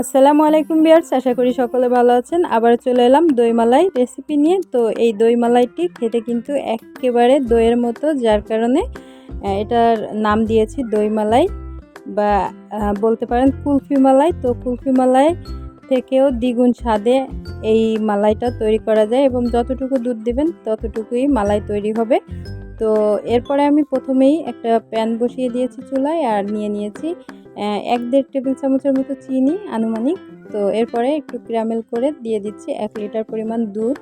আসসালামু আলাইকুম বিয়ার্স আশা করি সকলে ভালো আছেন। আবার চলে এলাম দই মালাই রেসিপি নিয়ে। তো এই দই মালাইটি খেতে কিন্তু একেবারে দইয়ের মতো, যার কারণে এটার নাম দিয়েছি দই মালাই বা বলতে পারেন কুলফি মালাই। তো কুলফি মালাই থেকেও দ্বিগুণ স্বাদে এই মালাইটা তৈরি করা যায় এবং যতটুকু দুধ দিবেন, ততটুকুই মালাই তৈরি হবে। তো এরপরে আমি প্রথমেই একটা প্যান বসিয়ে দিয়েছি চুলায় আর নিয়ে নিয়েছি এক দেড় টেবিল চামচের মতো চিনি, আনুমানিক। তো এরপরে একটু ক্যারামেল করে দিয়ে দিচ্ছি এক লিটার পরিমাণ দুধ।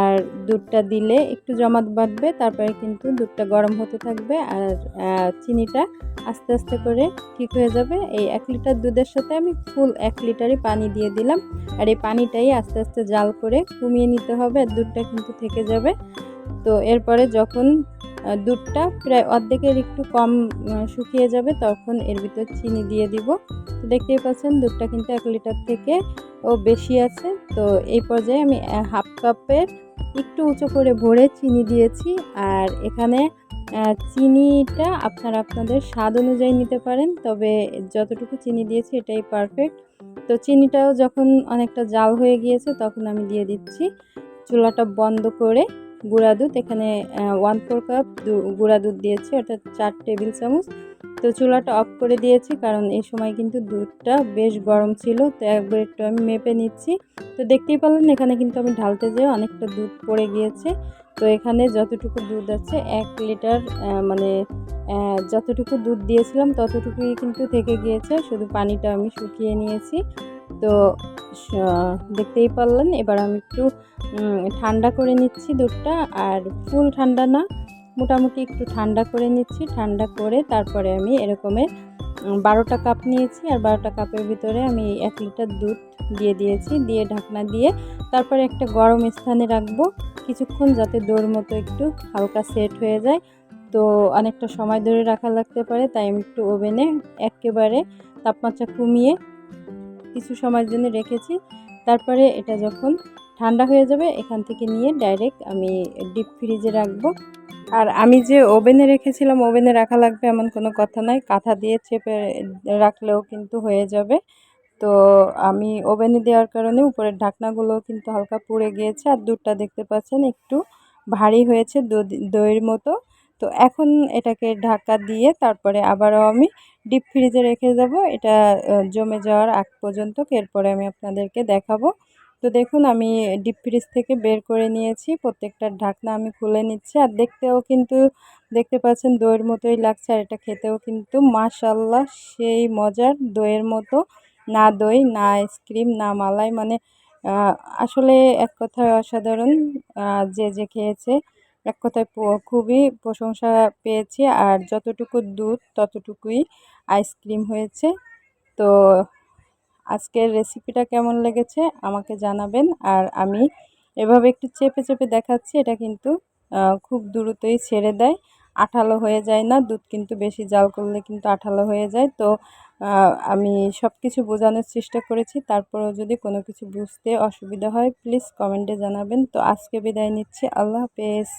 আর দুধটা দিলে একটু জমাট বাঁধবে, তারপরে কিন্তু দুধটা গরম হতে থাকবে। আর চিনিটা আস্তে আস্তে করে ঠিক হয়ে যাবে। এই এক লিটার দুধের সাথে আমি ফুল এক লিটারই পানি দিয়ে দিলাম। আর এই পানিটাই আস্তে আস্তে জাল করে কমিয়ে নিতে হবে। আর দুধটা কিন্তু থেকে যাবে। তো এরপরে যখন দুধটা প্রায় অর্ধেকের একটু কম শুকিয়ে যাবে, তখন এর ভিতর চিনি দিয়ে দিব। তো দেখতেই পাচ্ছেন, দুধটা কিন্তু এক লিটার থেকে ও বেশি আছে। তো এই পর্যায়ে আমি হাফ কাপের একটু উঁচু করে ভরে চিনি দিয়েছি। আর এখানে চিনিটা আপনারা আপনাদের স্বাদ অনুযায়ী নিতে পারেন, তবে যতটুকু চিনি দিয়েছি এটাই পারফেক্ট। তো চিনিটাও যখন অনেকটা জাল হয়ে গিয়েছে, তখন আমি দিয়ে দিচ্ছি চুলাটা বন্ধ করে। গুঁড়া দুধ, এখানে ওয়ান ফোর কাপ গুঁড়া দুধ দিয়েছি, অর্থাৎ চার টেবিল চামচ। তো চুলাটা অফ করে দিয়েছি, কারণ এই সময় কিন্তু দুধটা বেশ গরম ছিল, তো একবার একটু আমি মেপে নিচ্ছি। তো দেখতেই পারলেন এখানে কিন্তু আমি ঢালতে যেয়ে অনেকটা দুধ পড়ে গিয়েছে। তো এখানে যতটুকু দুধ আছে, এক লিটার মানে যতটুকু দুধ দিয়েছিলাম, ততটুকুই কিন্তু থেকে গিয়েছে, শুধু পানিটা আমি শুকিয়ে নিয়েছি। তো দেখতেই পারলেন। এবার আমি একটু ঠান্ডা করে নিচ্ছি দুধটা। আর ফুল ঠান্ডা না, মোটামুটি একটু ঠান্ডা করে নিচ্ছি। ঠান্ডা করে তারপরে আমি এরকমের বারোটা কাপ নিয়েছি। আর বারোটা কাপের ভিতরে আমি এক লিটার দুধ দিয়ে দিয়েছি। দিয়ে ঢাকনা দিয়ে তারপরে একটা গরম স্থানে রাখব কিছুক্ষণ যাতে দৌড় মতো একটু হালকা সেট হয়ে যায়। তো অনেকটা সময় ধরে রাখা লাগতে পারে, তাই আমি একটু ওভেনে একেবারে তাপমাত্রা কমিয়ে কিছু সময়ের জন্য রেখেছি। তারপরে এটা যখন ঠান্ডা হয়ে যাবে, এখান থেকে নিয়ে ডাইরেক্ট আমি ডিপ ফ্রিজে রাখব। আর আমি যে ওভেনে রেখেছিলাম ওভেনে রাখা লাগবে এমন কোনো কথা নয় কাঁথা দিয়ে চেপে রাখলেও কিন্তু হয়ে যাবে। তো আমি ওভেনে দেওয়ার কারণে উপরের ঢাকনাগুলো কিন্তু হালকা পুড়ে গিয়েছে। আর দুধটা দেখতে পাচ্ছেন, একটু ভারী হয়েছে দইয়ের মতো। তো এখন এটাকে ঢাকা দিয়ে তারপরে আবারও আমি ডিপ ফ্রিজে রেখে দেব। এটা জমে যাওয়ার আগ পর্যন্ত। এরপরে আমি আপনাদেরকে দেখাবো। তো দেখুন, আমি ডিপ ফ্রিজ থেকে বের করে নিয়েছি। প্রত্যেকটার ঢাকনা আমি খুলে নিচ্ছি। আর দেখতেও কিন্তু, দেখতে পাচ্ছেন দইয়ের মতোই লাগছে। আর এটা খেতেও কিন্তু মাশাল্লাহ সেই মজার দইয়ের মতো। না দই, না আইসক্রিম, না মালাই। মানে আসলে এক কথায় অসাধারণ যে যে খেয়েছে। এক কথায় খুবই প্রশংসা পেয়েছি। আর যতটুকু দুধ, ততটুকুই আইসক্রিম হয়েছে। তো আজকের রেসিপিটা কেমন লেগেছে আমাকে জানাবেন। আর আমি এভাবে একটু চেপে চেপে দেখাচ্ছি, এটা কিন্তু খুব দ্রুতই ছেড়ে দেয়। আঠালো হয়ে যায় না, দুধ কিন্তু বেশি জাল করলে কিন্তু আঠালো হয়ে যায়। তো আমি সব কিছু বোঝানোর চেষ্টা করেছি। তারপরেও যদি কোনো কিছু বুঝতে অসুবিধা হয়, প্লিজ কমেন্টে জানাবেন। তো আজকে বিদায় নিচ্ছি। আল্লাহ হাফেজ।